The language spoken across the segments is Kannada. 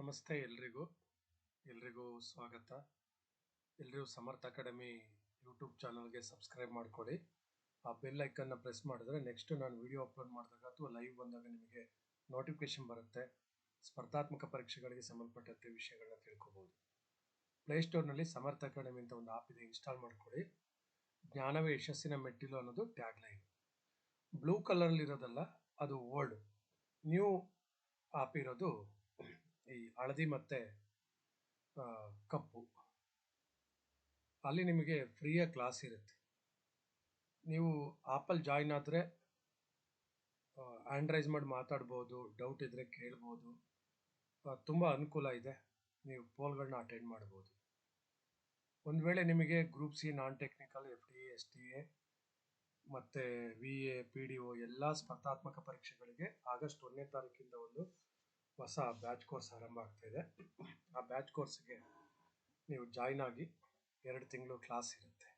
ನಮಸ್ತೆ ಎಲ್ರಿಗೂ. ಎಲ್ರಿಗೂ ಸ್ವಾಗತ. ಎಲ್ಲರಿಗೂ ಸಮರ್ಥ ಅಕಾಡೆಮಿ ಯೂಟ್ಯೂಬ್ ಚಾನಲ್ಗೆ ಸಬ್ಸ್ಕ್ರೈಬ್ ಮಾಡ್ಕೊಳ್ಳಿ. ಆ ಬೆಲ್ ಐಕನ್ನ ಪ್ರೆಸ್ ಮಾಡಿದ್ರೆ ನೆಕ್ಸ್ಟ್ ನಾನು ವಿಡಿಯೋ ಅಪ್ಲೋಡ್ ಮಾಡಿದಾಗ ಅಥವಾ ಲೈವ್ ಬಂದಾಗ ನಿಮಗೆ ನೋಟಿಫಿಕೇಶನ್ ಬರುತ್ತೆ. ಸ್ಪರ್ಧಾತ್ಮಕ ಪರೀಕ್ಷೆಗಳಿಗೆ ಸಂಬಂಧಪಟ್ಟಂತೆ ವಿಷಯಗಳನ್ನ ತಿಳ್ಕೊಬೋದು. ಪ್ಲೇಸ್ಟೋರ್ನಲ್ಲಿ ಸಮರ್ಥ ಅಕಾಡೆಮಿ ಅಂತ ಒಂದು ಆಪ್ ಇದೆ, ಇನ್ಸ್ಟಾಲ್ ಮಾಡ್ಕೊಳ್ಳಿ. ಜ್ಞಾನವೇ ಯಶಸ್ಸಿನ ಮೆಟ್ಟಿಲು ಅನ್ನೋದು ಟ್ಯಾಗ್ ಲೈನ್ ಬ್ಲೂ ಕಲರಲ್ಲಿರೋದಲ್ಲ ಅದು ಓಲ್ಡ್ ನ್ಯೂ ಆಪ್ ಇರೋದು ಈ ಹಳದಿ ಮತ್ತೆ ಕಪ್ಪು. ಅಲ್ಲಿ ನಿಮಗೆ ಫ್ರೀಯ ಕ್ಲಾಸ್ ಇರುತ್ತೆ. ನೀವು ಆಪಲ್ ಜಾಯಿನ್ ಆದರೆ ಆ್ಯಂಡ್ರೈಸ್ ಮಾಡಿ ಮಾತಾಡ್ಬೋದು, ಡೌಟ್ ಇದ್ದರೆ ಕೇಳ್ಬೋದು. ತುಂಬ ಅನುಕೂಲ ಇದೆ. ನೀವು ಪೋಲ್ಗಳನ್ನ ಅಟೆಂಡ್ ಮಾಡ್ಬೋದು. ಒಂದು ವೇಳೆ ನಿಮಗೆ group C, non technical, F D S T A, ಮತ್ತು V A, P D O ಎಲ್ಲ ಸ್ಪರ್ಧಾತ್ಮಕ ಪರೀಕ್ಷೆಗಳಿಗೆ ಆಗಸ್ಟ್ ಒಂದನೇ ತಾರೀಕಿಂದ ಒಂದು ಹೊಸ ಬ್ಯಾಚ್ ಕೋರ್ಸ್ ಆರಂಭ ಆಗ್ತಾ ಇದೆ. ಆ ಬ್ಯಾಚ್ ಕೋರ್ಸ್ಗೆ ನೀವು ಜಾಯ್ನ್ ಆಗಿ ಎರಡು ತಿಂಗಳು ಕ್ಲಾಸ್ ಇರುತ್ತೆ.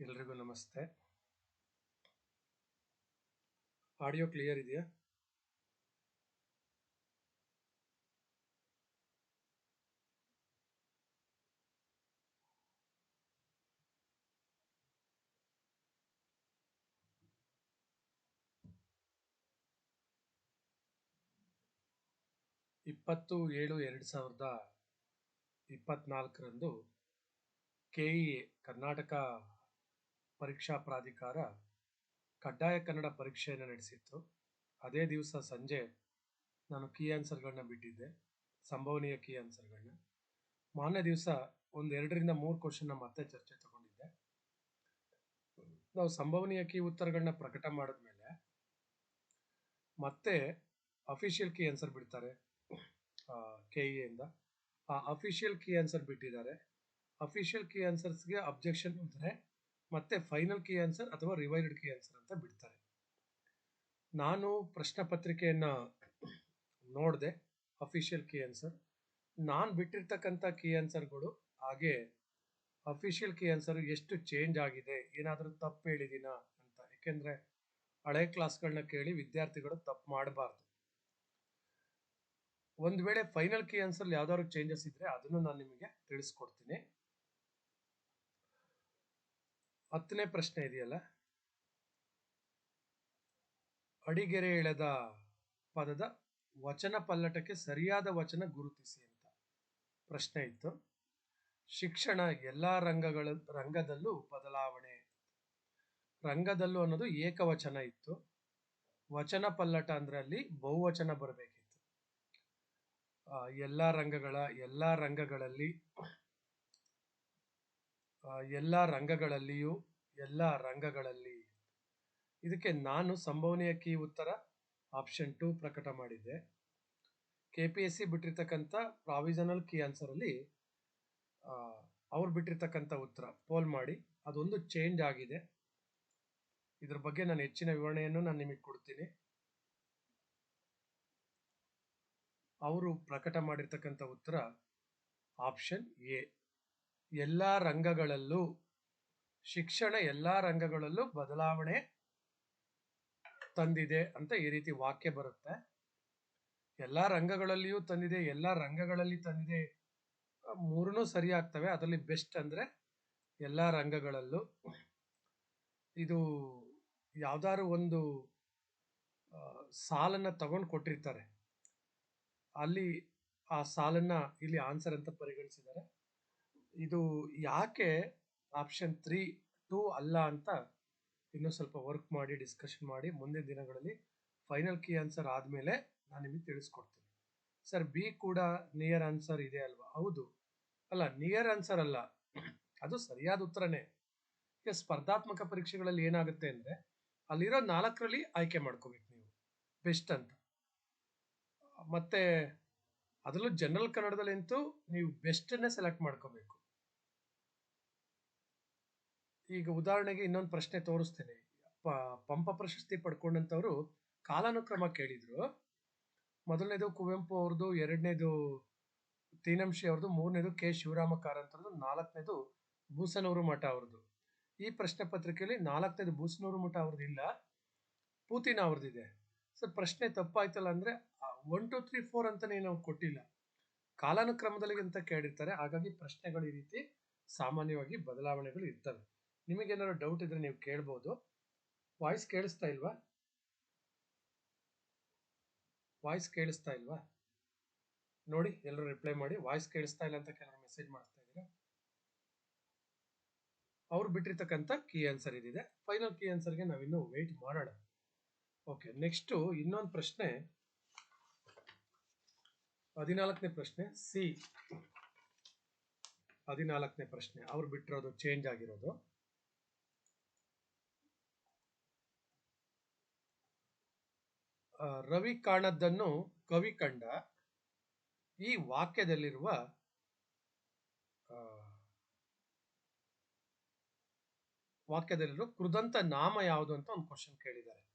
ಎಲ್ರಿಗೂ ನಮಸ್ತೆ. ಆಡಿಯೋ ಕ್ಲಿಯರ್ ಇದೆಯಾ? ಇಪ್ಪತ್ತು ಏಳು ಎರಡು ಸಾವಿರದ ಇಪ್ಪತ್ತ್ನಾಲ್ಕರಂದು ಕೆ ಇ ಕರ್ನಾಟಕ ಪರೀಕ್ಷಾ ಪ್ರಾಧಿಕಾರ, ಕಡ್ಡಾಯ ಕನ್ನಡ ಪರೀಕ್ಷೆಯನ್ನು ನಡೆಸಿತ್ತು. ಅದೇ ದಿವಸ ಸಂಜೆ ನಾನು ಕೀ ಆನ್ಸರ್ಗಳನ್ನ ಬಿಟ್ಟಿದ್ದೆ, ಸಂಭವನೀಯ ಕೀ ಆನ್ಸರ್ಗಳನ್ನ. ಮಾನ್ಯ ದಿವಸ ಒಂದು ಎರಡರಿಂದ ಮೂರು ಕ್ವಶನ್ನ ಮತ್ತೆ ಚರ್ಚೆ ತಗೊಂಡಿದ್ದೆ. ನಾವು ಸಂಭವನೀಯ ಕೀ ಉತ್ತರಗಳನ್ನ ಪ್ರಕಟ ಮಾಡಿದ್ಮೇಲೆ ಮತ್ತೆ ಅಫಿಷಿಯಲ್ ಕೀ ಆನ್ಸರ್ ಬಿಡ್ತಾರೆ. ಕೆ ಇಂದ. ಆ ಅಫಿಷಿಯಲ್ ಕೀ ಆನ್ಸರ್ ಬಿಟ್ಟಿದ್ದಾರೆ. ಅಫಿಷಿಯಲ್ ಕೀ ಆನ್ಸರ್ಸ್ಗೆ ಅಬ್ಜೆಕ್ಷನ್ ಇದ್ರೆ ಮತ್ತೆ ಫೈನಲ್ ಕೀ ಆನ್ಸರ್ ಅಥವಾ ರಿವೈಡ್ ಕೀ ಆನ್ಸರ್ ಅಂತ ಬಿಡ್ತಾರೆ. ನಾನು ಪ್ರಶ್ನೆ ಪತ್ರಿಕೆಯನ್ನು ನೋಡಿದೆ ಅಫಿಷಿಯಲ್ ಕೀ ಆನ್ಸರ್ ನಾನು ಬಿಟ್ಟಿರ್ತಕ್ಕಂಥ ಕೀ ಆನ್ಸರ್ಗಳು ಹಾಗೆ ಅಫಿಷಿಯಲ್ ಕೀ ಆನ್ಸರ್ ಎಷ್ಟು ಚೇಂಜ್ ಆಗಿದೆ, ಏನಾದರೂ ತಪ್ಪು ಹೇಳಿದ್ದೀನಾ ಅಂತ. ಯಾಕೆಂದ್ರೆ ಹಳೆ ಕ್ಲಾಸ್ಗಳನ್ನ ಕೇಳಿ ವಿದ್ಯಾರ್ಥಿಗಳು ತಪ್ಪು ಮಾಡಬಾರ್ದು. ಒಂದ್ ವೇಳೆ ಫೈನಲ್ ಕೀ ಆನ್ಸರ್ ಯಾವ್ದಾದ್ರು ಚೇಂಜಸ್ ಇದ್ರೆ ಅದನ್ನು ನಾನು ನಿಮಗೆ ತಿಳಿಸ್ಕೊಡ್ತೀನಿ. ಹತ್ತನೇ ಪ್ರಶ್ನೆ ಇದೆಯಲ್ಲ? ಅಡಿಗೆರೆ ಎಳೆದ ಪದದ ವಚನ ಪಲ್ಲಟಕ್ಕೆ ಸರಿಯಾದ ವಚನ ಗುರುತಿಸಿ ಅಂತ ಪ್ರಶ್ನೆ ಇತ್ತು. ಶಿಕ್ಷಣ ಎಲ್ಲ ರಂಗಗಳ ರಂಗದಲ್ಲೂ ಬದಲಾವಣೆ. ರಂಗದಲ್ಲೂ ಅನ್ನೋದು ಏಕವಚನ ಇತ್ತು. ವಚನ ಪಲ್ಲಟ ಅಂದ್ರೆ ಅಲ್ಲಿ ಬಹುವಚನ ಬರಬೇಕಿತ್ತು ಆ, ಎಲ್ಲಾ ರಂಗಗಳ ಎಲ್ಲ ರಂಗಗಳಲ್ಲಿ ಎಲ್ಲ ರಂಗಗಳಲ್ಲಿಯೂ ಎಲ್ಲ ರಂಗಗಳಲ್ಲಿ. ಇದಕ್ಕೆ ನಾನು ಸಂಭವನೀಯ ಕೀ ಉತ್ತರ ಆಪ್ಷನ್ ಟು ಪ್ರಕಟ ಮಾಡಿದ್ದೆ. ಕೆ ಪಿ ಎಸ್ ಸಿ ಬಿಟ್ಟಿರ್ತಕ್ಕಂಥ ಪ್ರಾವಿಷನಲ್ ಕೀ ಆನ್ಸರ್ ಅಲ್ಲಿ ಆ, ಅವ್ರು ಬಿಟ್ಟಿರ್ತಕ್ಕಂಥ ಉತ್ತರ ಪೋಲ್ ಮಾಡಿ. ಅದೊಂದು ಚೇಂಜ್ ಆಗಿದೆ. ಇದ್ರ ಬಗ್ಗೆ ನಾನು ಹೆಚ್ಚಿನ ವಿವರಣೆಯನ್ನು ನಾನು ನಿಮಗೆ ಕೊಡ್ತೀನಿ. ಅವರು ಪ್ರಕಟ ಮಾಡಿರ್ತಕ್ಕಂಥ ಉತ್ತರ ಆಪ್ಷನ್ ಎ. ಎಲ್ಲ ರಂಗಗಳಲ್ಲೂ ಶಿಕ್ಷಣ ಎಲ್ಲ ರಂಗಗಳಲ್ಲೂ ಬದಲಾವಣೆ ತಂದಿದೆ ಅಂತ ಈ ರೀತಿ ವಾಕ್ಯ ಬರುತ್ತೆ. ಎಲ್ಲ ರಂಗಗಳಲ್ಲಿಯೂ ತಂದಿದೆ, ಎಲ್ಲ ರಂಗಗಳಲ್ಲಿ ತಂದಿದೆ ಮೂರನೂ ಮೂರನ್ನೂ ಸರಿ ಆಗ್ತವೆ ಅದರಲ್ಲಿ ಬೆಸ್ಟ್ ಅಂದ್ರೆ ಎಲ್ಲ ರಂಗಗಳಲ್ಲೂ. ಇದು ಯಾವ್ದಾದ್ರು ಒಂದು ಸಾಲನ್ನ ತಗೊಂಡು ಕೊಟ್ಟಿರ್ತಾರೆ. ಅಲ್ಲಿ ಆ ಸಾಲನ್ನ ಇಲ್ಲಿ ಆನ್ಸರ್ ಅಂತ ಪರಿಗಣಿಸಿದ್ದಾರೆ. ಇದು ಯಾಕೆ ಆಪ್ಷನ್ ತ್ರೀ ಟೂ ಅಲ್ಲ ಅಂತ ಇನ್ನೂ ಸ್ವಲ್ಪ ವರ್ಕ್ ಮಾಡಿ ಡಿಸ್ಕಷನ್ ಮಾಡಿ ಮುಂದಿನ ದಿನಗಳಲ್ಲಿ ಫೈನಲ್ ಕೀ ಆನ್ಸರ್ ಆದಮೇಲೆ ನಾನು ನಿಮಗೆ ತಿಳಿಸ್ಕೊಡ್ತೀನಿ. ಸರ್ ಬಿ ಕೂಡ ನಿಯರ್ ಆನ್ಸರ್ ಇದೆ ಅಲ್ವಾ? ಹೌದು. ಅಲ್ಲ ನಿಯರ್ ಆನ್ಸರ್ ಅಲ್ಲ. ಅದು ಸರಿಯಾದ ಉತ್ತರನೇ. ಈಗ ಸ್ಪರ್ಧಾತ್ಮಕ ಪರೀಕ್ಷೆಗಳಲ್ಲಿ ಏನಾಗುತ್ತೆ ಅಂದ್ರೆ ಅಲ್ಲಿರೋ ನಾಲ್ಕರಲ್ಲಿ ಆಯ್ಕೆ ಮಾಡ್ಕೋಬೇಕು ನೀವು. ಬೆಸ್ಟ್ ಅಂತ. ಮತ್ತೆ ಅದರಲ್ಲೂ ಜನರಲ್ ಕನ್ನಡದಲ್ಲಂತೂ ನೀವು ಬೆಸ್ಟನ್ನೇ ಸೆಲೆಕ್ಟ್ ಮಾಡ್ಕೋಬೇಕು. ಈಗ ಉದಾಹರಣೆಗೆ ಇನ್ನೊಂದು ಪ್ರಶ್ನೆ ತೋರಿಸ್ತೇನೆ. ಪ- ಪಂಪ ಪ್ರಶಸ್ತಿ ಪಡ್ಕೊಂಡಂತವ್ರು ಕಾಲಾನುಕ್ರಮ ಕೇಳಿದರು. ಮೊದಲನೇದು ಕುವೆಂಪು ಅವ್ರದ್ದು, ಎರಡನೇದು ತೀನಂಶಿ ಅವ್ರದ್ದು, ಮೂರನೇದು ಕೆ ಶಿವರಾಮ ಕಾರಂತರದು ನಾಲ್ಕನೇದು ಭೂಸನೂರು ಮಠ ಅವ್ರದ್ದು. ಈ ಪ್ರಶ್ನೆ ಪತ್ರಿಕೆಯಲ್ಲಿ ನಾಲ್ಕನೇದು ಭೂಸನೂರು ಮಠ ಅವ್ರದ್ದು ಇಲ್ಲ ಪೂತಿನ ಅವ್ರದ್ದಿದೆ. ಸರ್, ಪ್ರಶ್ನೆ ತಪ್ಪಾಯ್ತಲ್ಲ ಅಂದ್ರೆ ಒನ್ ಟು ತ್ರೀ ಫೋರ್ ಅಂತಲೇ ನಾವು ಕೊಟ್ಟಿಲ್ಲ. ಕಾಲಾನುಕ್ರಮದಲ್ಲಿ ಅಂತ ಕೇಳಿರ್ತಾರೆ. ಹಾಗಾಗಿ ಪ್ರಶ್ನೆಗಳು ಈ ರೀತಿ ಸಾಮಾನ್ಯವಾಗಿ ಬದಲಾವಣೆಗಳು ಇರ್ತವೆ. ನಿಮಗೇನಾದ್ರು ಡೌಟ್ ಇದ್ರೆ ನೀವು ಕೇಳ್ಬೋದು. ವಾಯ್ಸ್ ಕೇಳಿಸ್ತಾ ಇಲ್ವಾ? ವಾಯ್ಸ್ ಕೇಳಿಸ್ತಾ ಇಲ್ವಾ? ನೋಡಿ, ಎಲ್ಲರೂ ರಿಪ್ಲೈ ಮಾಡಿ. ವಾಯ್ಸ್ ಕೇಳಿಸ್ತಾ ಇಲ್ಲ ಅಂತ ಕೆಲವರು ಮೆಸೇಜ್ ಮಾಡ್ತಾ ಇದ್ದೀರಾ. ಅವ್ರು ಬಿಟ್ಟಿರ್ತಕ್ಕಂಥ ಕೀ ಆನ್ಸರ್ ಇದಿದೆ. ಫೈನಲ್ ಕೀ ಆನ್ಸರ್ಗೆ ನಾವಿನ್ನು ವೆಯ್ಟ್ ಮಾಡೋಣ. ಓಕೆ, ನೆಕ್ಸ್ಟು ಇನ್ನೊಂದು ಪ್ರಶ್ನೆ. ಹದಿನಾಲ್ಕನೇ ಪ್ರಶ್ನೆ, ಸಿ. ಹದಿನಾಲ್ಕನೇ ಪ್ರಶ್ನೆ. ಅವ್ರು ಬಿಟ್ಟಿರೋದು ಚೇಂಜ್ ಆಗಿರೋದು. ರವಿ ಕಾಣದ್ದನ್ನು ಕವಿ ಕಂಡ ಈ ವಾಕ್ಯದಲ್ಲಿರುವ ವಾಕ್ಯದಲ್ಲಿರುವ ಕೃದಂತ ನಾಮ ಯಾವುದು ಅಂತ ಒಂದು ಕ್ವಶನ್ ಕೇಳಿದ್ದಾರೆ.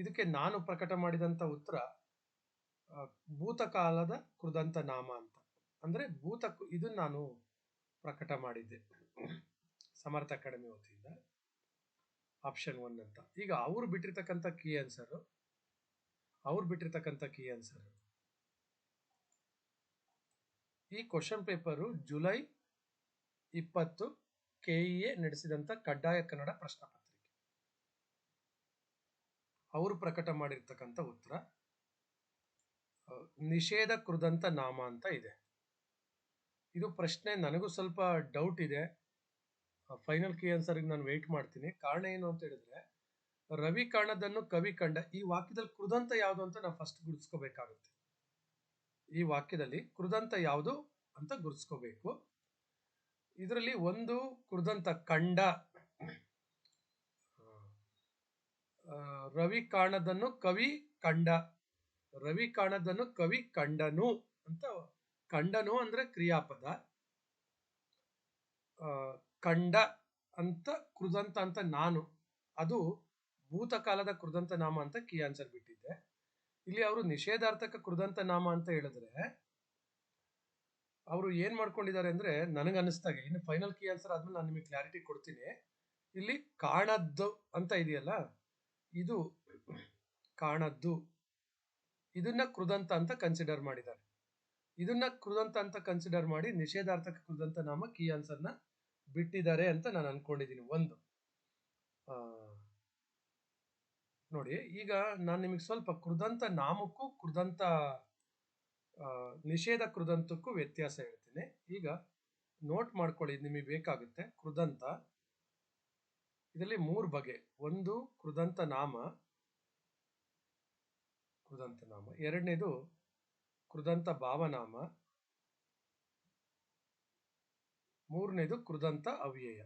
ಇದಕ್ಕೆ ನಾನು ಪ್ರಕಟ ಮಾಡಿದಂತ ಉತ್ತರ ಭೂತಕಾಲದ ಕೃದಂತ ನಾಮ ಅಂತ. ಅಂದ್ರೆ ಭೂತ ಇದನ್ನು ನಾನು ಪ್ರಕಟ ಮಾಡಿದ್ದೆ. ಸಮರ್ಥ ಅಕಾಡೆಮಿ ವತಿಯಿಂದ. ಆಪ್ಷನ್ ಒನ್ ಅಂತ. ಈಗ ಅವ್ರು ಬಿಟ್ಟಿರ್ತಕ್ಕಂಥ ಕೀ ಆನ್ಸರ್, ಅವ್ರು ಬಿಟ್ಟಿರ್ತಕ್ಕಂಥ ಕೀ ಆನ್ಸರ್. ಈ ಕ್ವಶನ್ ಪೇಪರು ಜುಲೈ ಇಪ್ಪತ್ತು ಕೆಇಎ ನಡೆಸಿದಂತ ಕಡ್ಡಾಯ ಕನ್ನಡ ಪ್ರಶ್ನೆ ಅವರು ಪ್ರಕಟ ಮಾಡಿರ್ತಕ್ಕಂಥ ಉತ್ತರ ನಿಷೇಧ ಕೃದಂತ ನಾಮ ಅಂತ ಇದೆ. ಇದು ಪ್ರಶ್ನೆ, ನನಗೂ ಸ್ವಲ್ಪ ಡೌಟ್ ಇದೆ. ಫೈನಲ್ ಕೀ ಆನ್ಸರ್ಗೆ ನಾನು ವೆಯ್ಟ್ ಮಾಡ್ತೀನಿ. ಕಾರಣ ಏನು ಅಂತ ಹೇಳಿದ್ರೆ, ರವಿ ಕಾಣದನ್ನು ಕವಿ ಕಂಡ, ಈ ವಾಕ್ಯದಲ್ಲಿ ಕೃದಂತ ಯಾವುದು ಅಂತ ನಾವು ಫಸ್ಟ್ ಗುರುತಿಸ್ಕೋಬೇಕಾಗುತ್ತೆ. ಈ ವಾಕ್ಯದಲ್ಲಿ ಕೃದಂತ ಯಾವುದು ಅಂತ ಗುರುತಿಸ್ಕೋಬೇಕು. ಇದರಲ್ಲಿ ಒಂದು ಕೃದಂತ ಕಂಡ ಆ, ರವಿ ಕಾಣದನ್ನು ಕವಿ ಕಂಡ. ರವಿ ಕಾಣದನ್ನು ಕವಿ ಕಂಡನು ಅಂತ ಕಂಡನು ಅಂದ್ರೆ ಕ್ರಿಯಾಪದ. ಕಂಡ ಅಂತ ಕೃದಂತ ಅಂತ ನಾನು. ಅದು ಭೂತಕಾಲದ ಕೃದಂತ ನಾಮ ಅಂತ ಕೀ ಆನ್ಸರ್ ಬಿಟ್ಟಿದ್ದೆ. ಇಲ್ಲಿ ಅವರು ನಿಷೇಧಾರ್ಥಕ ಕೃದಂತ ನಾಮ ಅಂತ ಹೇಳಿದ್ರೆ ಅವರು ಏನ್ ಮಾಡ್ಕೊಂಡಿದ್ದಾರೆ ಅಂದ್ರೆ ನನಗನ್ನಿಸ್ದಾಗೆ ಇನ್ನು ಫೈನಲ್ ಕೀ ಆನ್ಸರ್ ಆದ್ಮೇಲೆ ನಾನು ನಿಮಗೆ ಕ್ಲಾರಿಟಿ ಕೊಡ್ತೀನಿ. ಇಲ್ಲಿ ಕಾಣದ್ದು ಅಂತ ಇದೆಯಲ್ಲ? ಇದು ಕಾಣದ್ದು. ಇದನ್ನ ಕೃದಂತ ಅಂತ ಕನ್ಸಿಡರ್ ಮಾಡಿದ್ದಾರೆ. ಇದನ್ನ ಕೃದಂತ ಅಂತ ಕನ್ಸಿಡರ್ ಮಾಡಿ ನಿಷೇಧಾರ್ಥಕ ಕೃದಂತ ನಾಮ ಕೀ ಆನ್ಸರ್ನ ಬಿಟ್ಟಿದ್ದಾರೆ ಅಂತ ನಾನು ಅನ್ಕೊಂಡಿದ್ದೀನಿ ಒಂದು. ನೋಡಿ, ಈಗ ನಾನು ನಿಮಗೆ ಸ್ವಲ್ಪ ಕೃದಂತ ನಾಮಕ್ಕೂ ಕೃದಂತ ನಿಷೇಧ ಕೃದಂತಕ್ಕೂ ವ್ಯತ್ಯಾಸ ಹೇಳ್ತೀನಿ. ಈಗ ನೋಟ್ ಮಾಡ್ಕೊಳ್ಳಿ, ನಿಮಗೆ ಬೇಕಾಗುತ್ತೆ. ಕೃದಂತ ಇದರಲ್ಲಿ ಮೂರು ಬಗೆ. ಒಂದು ಕೃದಂತ ನಾಮ ಕೃದಂತ ನಾಮ. ಎರಡನೇದು ಕೃದಂತ ಭಾವನಾಮ. ಮೂರನೇದು ಕೃದಂತ ಅವ್ಯಯ.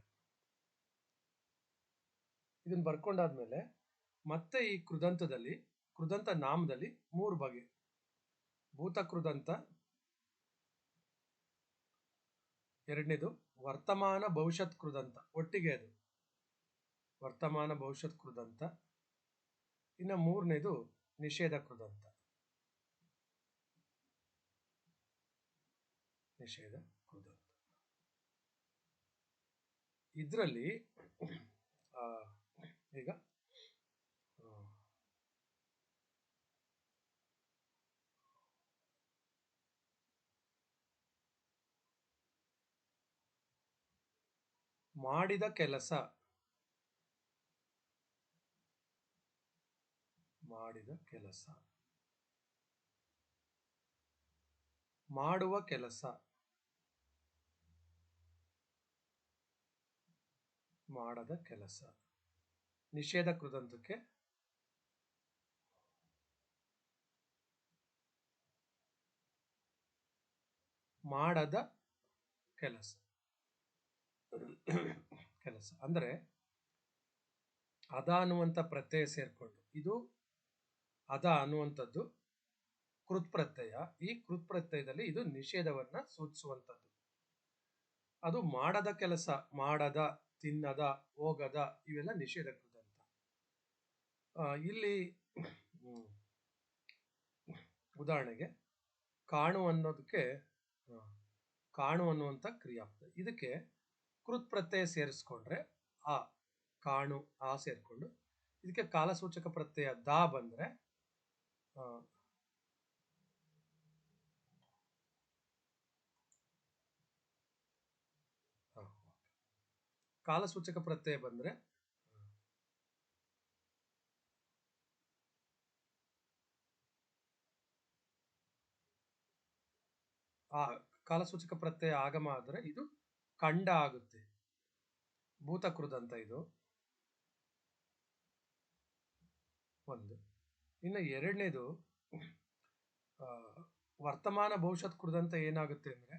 ಇದನ್ನ ಬರ್ಕೊಂಡಾದ್ಮೇಲೆ ಮತ್ತೆ ಈ ಕೃದಂತದಲ್ಲಿ, ಕೃದಂತ ನಾಮದಲ್ಲಿ ಮೂರು ಬಗೆ. ಭೂತ ಕೃದಂತ. ಎರಡನೇದು ವರ್ತಮಾನ ಭವಿಷ್ಯತ್ ಕೃದಂತ. ಒಟ್ಟಿಗೆ ಅದು. ವರ್ತಮಾನ ಭವಿಷ್ಯತ್ ಕೃದಂತ. ಇನ್ನು ಮೂರನೇದು ನಿಷೇಧ ಕೃದಂತ. ನಿಷೇಧ ಕೃದಂತ. ಇದರಲ್ಲಿ ಈಗ ಮಾಡಿದ ಕೆಲಸ ಮಾಡಿದ ಕೆಲಸ. ಮಾಡುವ ಕೆಲಸ. ಮಾಡದ ಕೆಲಸ. ನಿಷೇಧ ಕೃದಂತಕ್ಕೆ ಮಾಡದ ಕೆಲಸ. ಕೆಲಸ. ಅಂದ್ರೆ ಅದ ಅನ್ನುವಂಥ ಪ್ರತ್ಯಯ ಸೇರ್ಕೊಂಡು. ಇದು ಅದ ಅನ್ನುವಂಥದ್ದು ಕೃತ್ ಪ್ರತ್ಯಯ ಈ ಕೃತ್ ಪ್ರತ್ಯಯದಲ್ಲಿ ಇದು ನಿಷೇಧವನ್ನು ಸೂಚಿಸುವಂಥದ್ದು. ಅದು ಮಾಡದ ಕೆಲಸ, ಮಾಡದ, ತಿನ್ನದ, ಹೋಗದ ಇವೆಲ್ಲ ನಿಷೇಧ ಕೃದಂತ ಇಲ್ಲಿ ಉದಾಹರಣೆಗೆ ಕಾಣು ಅನ್ನೋದಕ್ಕೆ ಕಾಣು ಅನ್ನುವಂಥ ಕ್ರಿಯಾಪದ. ಇದಕ್ಕೆ ಕೃತ್ ಪ್ರತ್ಯಯ ಸೇರಿಸ್ಕೊಂಡ್ರೆ ಆ ಕಾಣು, ಆ ಸೇರಿಕೊಂಡು, ಇದಕ್ಕೆ ಕಾಲಸೂಚಕ ಪ್ರತ್ಯಯ ದಾ ಬಂದ್ರೆ ಕಾಲಸೂಚಕ ಪ್ರತ್ಯಯ ಬಂದರೆ? ಆ ಕಾಲಸೂಚಕ ಪ್ರತ್ಯಯ ಆಗಮ ಆದರೆ ಇದು ಖಂಡ ಆಗುತ್ತೆ. ಭೂತಕೃದಂತ ಇದು. ಒಂದು. ಇನ್ನು ಎರಡನೇದು ವರ್ತಮಾನ ಭವಿಷ್ಯತ್ ಕುರಿತಂತ ಏನಾಗುತ್ತೆ ಅಂದ್ರೆ,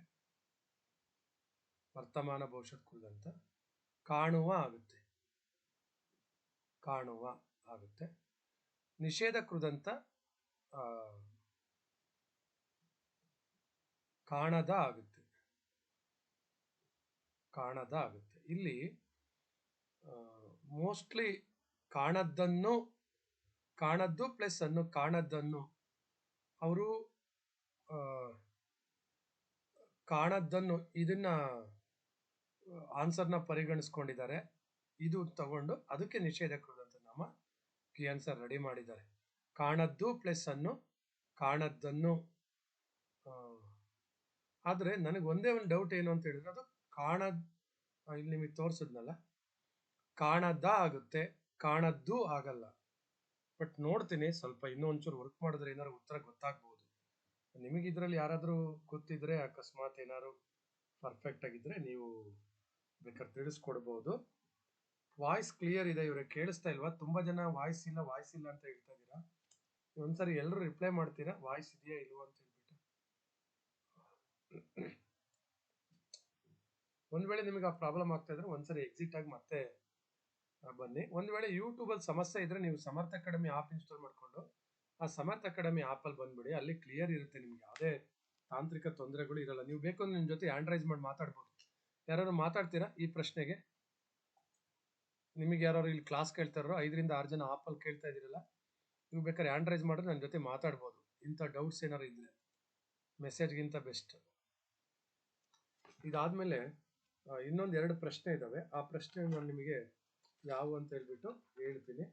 ವರ್ತಮಾನ ಭವಿಷ್ಯತ್ ಕುರಿತಂತ ಕಾಣುವ ಆಗುತ್ತೆ. ಕಾಣುವ ಆಗುತ್ತೆ. ನಿಷೇಧ ಕೃದಂತ ಕಾಣದ ಆಗುತ್ತೆ. ಕಾಣದ ಆಗುತ್ತೆ. ಇಲ್ಲಿ ಮೋಸ್ಟ್ಲಿ ಕಾಣದ್ದನ್ನು ಕಾಣದ್ದು ಪ್ಲಸ್ ಅನ್ನು ಕಾಣದ್ದನ್ನು. ಅವರು ಕಾಣದ್ದನ್ನು ಇದನ್ನ, ಆನ್ಸರ್ನ ಪರಿಗಣಿಸ್ಕೊಂಡಿದ್ದಾರೆ. ಇದು ತಗೊಂಡು ಅದಕ್ಕೆ ನಿಷೇಧ ಕೊಡುವಂತ ನಮ್ಮ ಕಿ ಆನ್ಸರ್ ರೆಡಿ ಮಾಡಿದ್ದಾರೆ. ಕಾಣದ್ದು ಪ್ಲಸ್ ಅನ್ನು ಕಾಣದ್ದನ್ನು ಆದರೆ ನನಗೆ ಒಂದೇ ಒಂದು ಡೌಟ್ ಏನು ಅಂತ ಹೇಳಿದ್ರೆ ಅದು ಕಾಣದ್ ಇಲ್ಲಿ ನಿಮಗೆ ತೋರಿಸಿದ್ನಲ್ಲ. ಕಾಣದ ಆಗುತ್ತೆ, ಕಾಣದ್ದು ಆಗಲ್ಲ. ಬಟ್ ನೋಡ್ತೀನಿ ಸ್ವಲ್ಪ ಇನ್ನೂ ಒಂಚೂರು ವರ್ಕ್ ಮಾಡಿದ್ರೆ ಏನಾದ್ರು ಉತ್ತರ ಗೊತ್ತಾಗ್ಬೋದು. ನಿಮಗೆ ಇದರಲ್ಲಿ ಯಾರಾದರೂ ಗೊತ್ತಿದ್ರೆ ಅಕಸ್ಮಾತ್ ಏನಾದ್ರು ಪರ್ಫೆಕ್ಟ್ ಆಗಿದ್ರೆ ನೀವು ಬೇಕಾದ್ರೆ ತಿಳಿಸ್ಕೊಡ್ಬೋದು. ವಾಯ್ಸ್ ಕ್ಲಿಯರ್ ಇದೆ ಇವ್ರಿಗೆ ಕೇಳಿಸ್ತಾ ಇಲ್ವಾ? ತುಂಬಾ ಜನ ವಾಯ್ಸ್ ಇಲ್ಲ ವಾಯ್ಸ್ ಇಲ್ಲ ಅಂತ ಹೇಳ್ತಾ ಇದ್ದೀರಾ? ಒಂದ್ಸರಿ ಎಲ್ಲರೂ ರಿಪ್ಲೈ ಮಾಡ್ತೀರಾ? ವಾಯ್ಸ್ ಇದೆಯಾ ಇಲ್ವಾ ಅಂತ ಹೇಳ್ಬಿಟ್ಟು. ಒಂದ್ ವೇಳೆ ನಿಮಗೆ ಆ ಪ್ರಾಬ್ಲಮ್ ಆಗ್ತಾ ಇದ್ರೆ ಒಂದ್ಸರಿ ಎಕ್ಸಿಟ್ ಆಗಿ ಮತ್ತೆ ಬನ್ನಿ. ಒಂದು ವೇಳೆ ಯೂಟ್ಯೂಬ್ ಅಲ್ಲಿ ಸಮಸ್ಯೆ ಇದ್ರೆ ನೀವು ಸಮರ್ಥ ಅಕಾಡೆಮಿ ಆಪ್ ಇನ್ಸ್ಟಾಲ್ ಮಾಡ್ಕೊಂಡು, ಆ ಸಮರ್ಥ ಅಕಾಡೆಮಿ ಆಪ್ ಅಲ್ಲಿ ಬಂದ್ಬಿಡಿ. ಅಲ್ಲಿ ಕ್ಲಿಯರ್ ಇರುತ್ತೆ ನಿಮ್ಗೆ. ಯಾವುದೇ ತಾಂತ್ರಿಕ ತೊಂದರೆಗಳು ಇರಲ್ಲ. ನೀವು ಬೇಕು ಅಂದ್ರೆ ನಿಮ್ ಜೊತೆ ಆಂಡ್ರೈಸ್ ಮಾಡಿ ಮಾತಾಡ್ಬೋದು. ಯಾರು ಮಾತಾಡ್ತೀರಾ ಈ ಪ್ರಶ್ನೆಗೆ? ನಿಮಗೆ ಯಾರು ಇಲ್ಲಿ ಕ್ಲಾಸ್ ಕೇಳ್ತಾರೋ ಐದರಿಂದ ಆರು ಜನ ಆಪ್ ಅಲ್ಲಿ ಕೇಳ್ತಾ ಇದ್ದೀರಲ್ಲ, ನೀವು ಬೇಕಾದ್ರೆ ಆಂಡ್ರೈಸ್ ಮಾಡಿದ್ರೆ ನನ್ನ ಜೊತೆ ಮಾತಾಡ್ಬೋದು. ಇಂಥ ಡೌಟ್ಸ್ ಏನಾರು ಇದ್ರೆ. ಮೆಸೇಜ್ಗಿಂತ ಬೆಸ್ಟ್ ಇದಾದ್ಮೇಲೆ ಮೇಲೆ ಇನ್ನೊಂದ್ ಎರಡು ಪ್ರಶ್ನೆ ಇದಾವೆ. ಆ ಪ್ರಶ್ನೆ ನಾನು ನಿಮಗೆ ಯಾವ ಅಂತ ಹೇಳ್ಬಿಟ್ಟು ಹೇಳ್ತೀನಿ.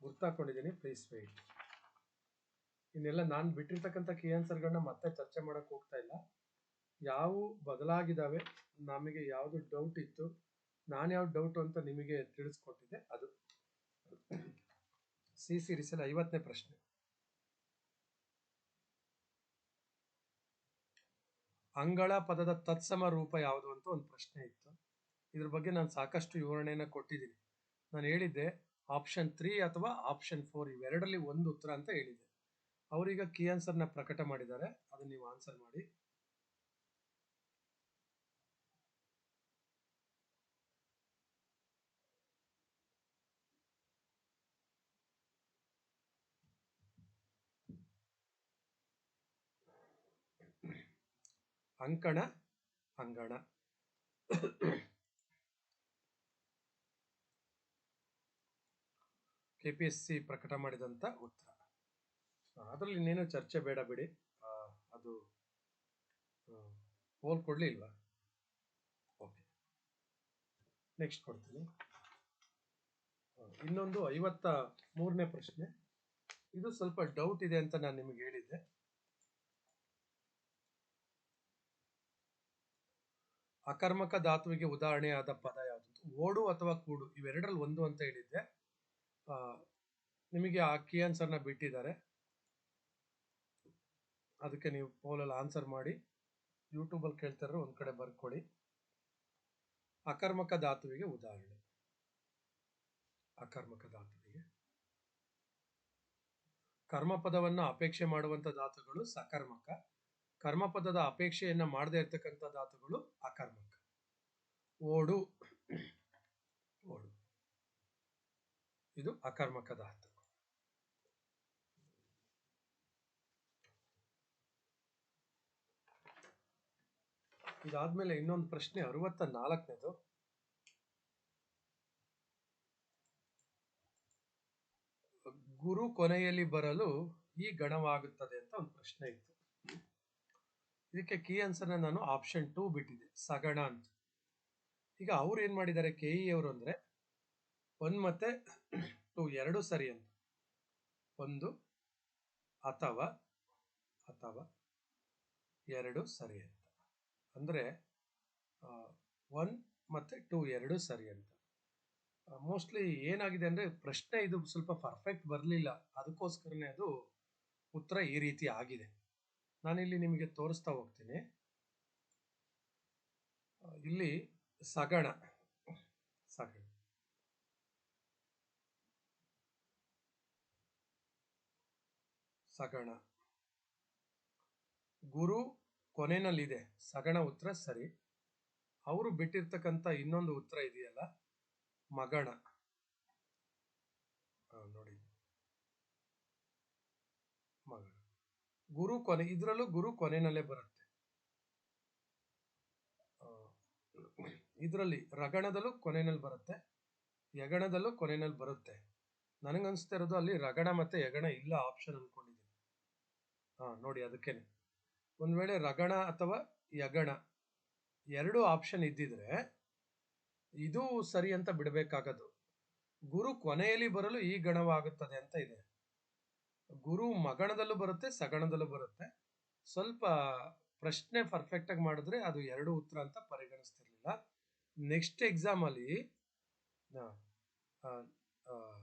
ಗುರ್ತಾಕೊಂಡಿದ್ದೀನಿ. ಪ್ಲೀಸ್ ವೆಯ್ಟ್ ಇನ್ನೆಲ್ಲ ನಾನು ಬಿಟ್ಟಿರ್ತಕ್ಕಂಥ ಕೀ ಆನ್ಸರ್ಗಳನ್ನ ಮತ್ತೆ ಚರ್ಚೆ ಮಾಡಕ್ ಹೋಗ್ತಾ ಇಲ್ಲ. ಯಾವ ಬದಲಾಗಿದ್ದಾವೆ ನಮಗೆ ಯಾವುದು ಡೌಟ್ ಇತ್ತು? ನಾನು ಯಾವ ಡೌಟ್ ಅಂತ ನಿಮಗೆ ತಿಳಿಸ್ಕೊಟ್ಟಿದ್ದೆ. ಅದು ಸಿ ಸೀರೀಸಲ್ಲಿ ಐವತ್ತನೇ ಪ್ರಶ್ನೆ. ಅಂಗಳ ಪದದ ತತ್ಸಮ ರೂಪ ಯಾವುದು ಅಂತ ಒಂದು ಪ್ರಶ್ನೆ ಇತ್ತು. ಇದ್ರ ಬಗ್ಗೆ ನಾನು ಸಾಕಷ್ಟು ವಿವರಣೆಯನ್ನ ಕೊಟ್ಟಿದ್ದೀನಿ. ನಾನು ಹೇಳಿದ್ದೆ ಆಪ್ಷನ್ ತ್ರೀ ಅಥವಾ ಆಪ್ಷನ್ ಫೋರ್ ಇವೆರಡರಲ್ಲಿ ಒಂದು ಉತ್ತರ ಅಂತ ಹೇಳಿದ್ದೆ. ಅವರೀಗ ಕೀ ಆನ್ಸರ್ನ ಪ್ರಕಟ ಮಾಡಿದ್ದಾರೆ. ಅದನ್ನ ನೀವು ಆನ್ಸರ್ ಮಾಡಿ. ಅಂಕಣ, ಅಂಗಣ. ಕೆ ಪಿ ಎಸ್ ಸಿ ಪ್ರಕಟ ಮಾಡಿದಂತ ಉತ್ತರ. ಅದರಲ್ಲಿ ಇನ್ನೇನು ಚರ್ಚೆ ಬೇಡ ಬಿಡಿ. ಅದು ಹೋಲ್ ಕೊಡ್ಲಿಲ್ವಾ? ಓಕೆ ನೆಕ್ಸ್ಟ್ ಕೊಡ್ತೀನಿ. ಇನ್ನೊಂದು ಐವತ್ತ ಮೂರನೇ ಪ್ರಶ್ನೆ. ಇದು ಸ್ವಲ್ಪ ಡೌಟ್ ಇದೆ ಅಂತ ನಾನು ನಿಮಗೆ ಹೇಳಿದ್ದೆ. ಅಕರ್ಮಕ ಧಾತುವಿಗೆ ಉದಾಹರಣೆಯಾದ ಪದ ಯಾವುದು ಓಡು ಅಥವಾ ಕೂಡು? ಇವೆರಡರಲ್ಲಿ ಒಂದು ಅಂತ ಹೇಳಿದ್ದೆ. ನಿಮಗೆ ಆ ಕೀ ಆನ್ಸರ್ನ ಬಿಟ್ಟಿದ್ದಾರೆ. ಅದಕ್ಕೆ ನೀವು ಪೋಲಲ್ಲಿ ಆನ್ಸರ್ ಮಾಡಿ. ಯೂಟ್ಯೂಬಲ್ಲಿ ಕೇಳ್ತಾರ ಒಂದು ಕಡೆ ಬರ್ಕೊಳ್ಳಿ. ಅಕರ್ಮಕ ಧಾತುವಿಗೆ ಉದಾಹರಣೆ. ಅಕರ್ಮಕ ಧಾತುವಿಗೆ. ಕರ್ಮಪದವನ್ನು ಅಪೇಕ್ಷೆ ಮಾಡುವಂತ ಧಾತುಗಳು ಸಕರ್ಮಕ. ಕರ್ಮಪದದ ಅಪೇಕ್ಷೆಯನ್ನ ಮಾಡದೇ ಇರ್ತಕ್ಕಂಥ ಧಾತುಗಳು ಅಕರ್ಮಕ. ಓಡು. ಓಡು. ಇದು ಅಕರ್ಮಕ ಧಾತು ಇದಾದ್ಮೇಲೆ ಇನ್ನೊಂದು ಪ್ರಶ್ನೆ ಅರವತ್ತ ನಾಲ್ಕನೇದು ಗುರು ಕೊನೆಯಲ್ಲಿ ಬರಲು ಈ ಗಣವಾಗುತ್ತದೆ ಅಂತ ಒಂದು ಪ್ರಶ್ನೆ ಇತ್ತು. ಇದಕ್ಕೆ ಕೀ ಆನ್ಸರ್ನ ನಾನು ಆಪ್ಷನ್ ಟೂ ಬಿಟ್ಟಿದೆ ಸಗಣ ಅಂತ. ಈಗ ಅವ್ರು ಏನ್ ಮಾಡಿದ್ದಾರೆ ಕೆಇ ಇ ಅವರು ಅಂದ್ರೆ ಒಂದ್ ಮತ್ತೆ ಟು ಎರಡು ಸರಿ ಅಂತ. ಒಂದು ಅಥವಾ ಅಥವಾ ಎರಡು ಸರಿ ಅಂತ. ಅಂದ್ರೆ ಒನ್ ಮತ್ತು ಟೂ ಎರಡು ಸರಿ ಅಂತ. ಮೋಸ್ಟ್ಲಿ ಏನಾಗಿದೆ ಅಂದರೆ ಪ್ರಶ್ನೆ ಇದು ಸ್ವಲ್ಪ ಪರ್ಫೆಕ್ಟ್ ಬರಲಿಲ್ಲ. ಅದಕ್ಕೋಸ್ಕರನೇ ಅದು ಉತ್ತರ ಈ ರೀತಿ ಆಗಿದೆ. ನಾನಿಲ್ಲಿ ನಿಮಗೆ ತೋರಿಸ್ತಾ ಹೋಗ್ತೀನಿ. ಇಲ್ಲಿ ಸಗಣ. ಸಗಣ. ಸಗಣ. ಗುರು ಕೊನೆನಲ್ಲಿದೆ. ಸಗಣ ಉತ್ತರ ಸರಿ. ಅವರು ಬಿಟ್ಟಿರ್ತಕ್ಕಂಥ ಇನ್ನೊಂದು ಉತ್ತರ ಇದೆಯಲ್ಲ? ಮಗಣ. ನೋಡಿ. ಮಗಣ. ಗುರು ಕೊನೆ, ಇದರಲ್ಲೂ ಗುರು ಕೊನೆಯಲ್ಲೇ ಬರುತ್ತೆ. ಇದರಲ್ಲಿ ರಗಣದಲ್ಲೂ ಕೊನೆಯಲ್ಲಿ ಬರುತ್ತೆ. ಯಗಣದಲ್ಲೂ ಕೊನೆಯಲ್ಲಿ ಬರುತ್ತೆ. ನನಗನ್ಸ್ತಾ ಇರೋದು ಅಲ್ಲಿ ರಗಣ ಮತ್ತೆ ಯಗಣ ಇಲ್ಲ ಆಪ್ಷನ್ ಅನ್ಕೊಂಡಿದ್ದೀನಿ. ಹಾ, ನೋಡಿ ಅದಕ್ಕೇನೆ. ಒಂದ್ ವೇಳೆ ರಗಣ ಅಥವಾ ಯಗಣ ಎರಡು ಆಪ್ಷನ್ ಇದ್ದಿದ್ರೆ ಇದು ಸರಿ ಅಂತ ಬಿಡಬೇಕಾಗದು. ಗುರು ಕೊನೆಯಲ್ಲಿ ಬರಲು ಈ ಗಣವಾಗುತ್ತದೆ ಅಂತ ಇದೆ. ಗುರು ಮಗಣದಲ್ಲೂ ಬರುತ್ತೆ, ಸಗಣದಲ್ಲೂ ಬರುತ್ತೆ. ಸ್ವಲ್ಪ ಪ್ರಶ್ನೆ ಪರ್ಫೆಕ್ಟ್ ಆಗಿ ಮಾಡಿದ್ರೆ ಅದು ಎರಡು ಉತ್ತರ ಅಂತ ಪರಿಗಣಿಸ್ತಿರ್ಲಿಲ್ಲ. ನೆಕ್ಸ್ಟ್ ಎಕ್ಸಾಮ್ ಅಲ್ಲಿ ಆ, ಆ, ಆ,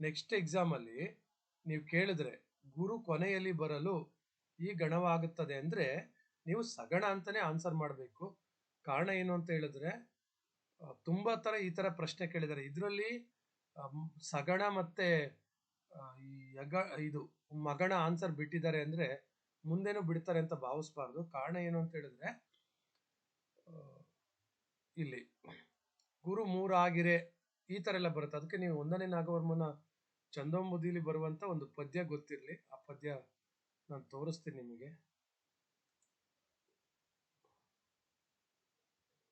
ನೆಕ್ಸ್ಟ್ ಎಕ್ಸಾಮ್ ಅಲ್ಲಿ ನೀವು ಕೇಳಿದ್ರೆ ಗುರು ಕೊನೆಯಲ್ಲಿ ಬರಲು ಈ ಗಣವಾಗುತ್ತದೆ ಅಂದ್ರೆ ನೀವು ಸಗಣ ಅಂತಾನೆ ಆನ್ಸರ್ ಮಾಡಬೇಕು. ಕಾರಣ ಏನು ಅಂತ ಹೇಳಿದ್ರೆ ತುಂಬ ತರ ಈ ತರ ಪ್ರಶ್ನೆ ಕೇಳಿದ್ದಾರೆ. ಇದರಲ್ಲಿ ಸಗಣ ಮತ್ತೆ ಈ ಯಗ, ಇದು ಮಗಣ ಆನ್ಸರ್ ಬಿಟ್ಟಿದ್ದಾರೆ ಅಂದ್ರೆ ಮುಂದೇನು ಬಿಡ್ತಾರೆ ಅಂತ ಭಾವಿಸ್ಬಾರ್ದು. ಕಾರಣ ಏನು ಅಂತ ಹೇಳಿದ್ರೆ ಇಲ್ಲಿ ಗುರು ಮೂರಾಗಿರೆ ಈ ತರ ಎಲ್ಲ ಬರುತ್ತೆ. ಅದಕ್ಕೆ ನೀವು ಒಂದನೇ ನಾಗವರ್ಮನ ಚಂದೋಂಬುದಿಲಿ ಬರುವಂತ ಒಂದು ಪದ್ಯ ಗೊತ್ತಿರಲಿ. ಆ ಪದ್ಯ ನಾನು ತೋರಿಸ್ತೀನಿ ನಿಮಗೆ.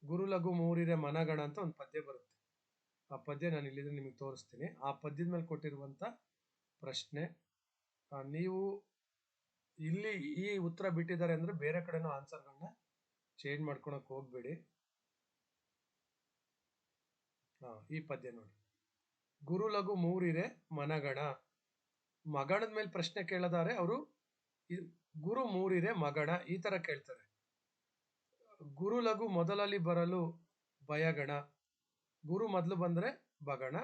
ಗುರು ಲಘು ಮೂರಿರೆ ಮನಗಣ ಅಂತ ಒಂದು ಪದ್ಯ ಬರುತ್ತೆ. ಆ ಪದ್ಯ ನಾನು ಇಲ್ಲಿದ್ರೆ ನಿಮಗೆ ತೋರಿಸ್ತೀನಿ. ಆ ಪದ್ಯದ ಮೇಲೆ ಕೊಟ್ಟಿರುವಂತ ಪ್ರಶ್ನೆ ನೀವು ಇಲ್ಲಿ ಈ ಉತ್ತರ ಬಿಟ್ಟಿದ್ದಾರೆ ಅಂದ್ರೆ ಬೇರೆ ಕಡೆನೂ ಆನ್ಸರ್ಗಳನ್ನ ಚೇಂಜ್ ಮಾಡ್ಕೊಳಕ್ ಹೋಗ್ಬೇಡಿ. ಹಾಂ ಈ ಪದ್ಯ ನೋಡಿ. ಗುರು ಲಘು ಮೂರಿರೆ ಮನಗಣ. ಮಗಣದ ಮೇಲೆ ಪ್ರಶ್ನೆ ಕೇಳದಾರೆ, ಅವರು ಗುರು ಮೂರಿರೆ ಮಗಣ ಈ ತರ ಕೇಳ್ತಾರೆ. ಗುರು ಲಘು ಮೊದಲಲ್ಲಿ ಬರಲು ಭಯಗಣ ಗುರು ಮೊದಲು ಬಂದ್ರೆ ಬಗಣ,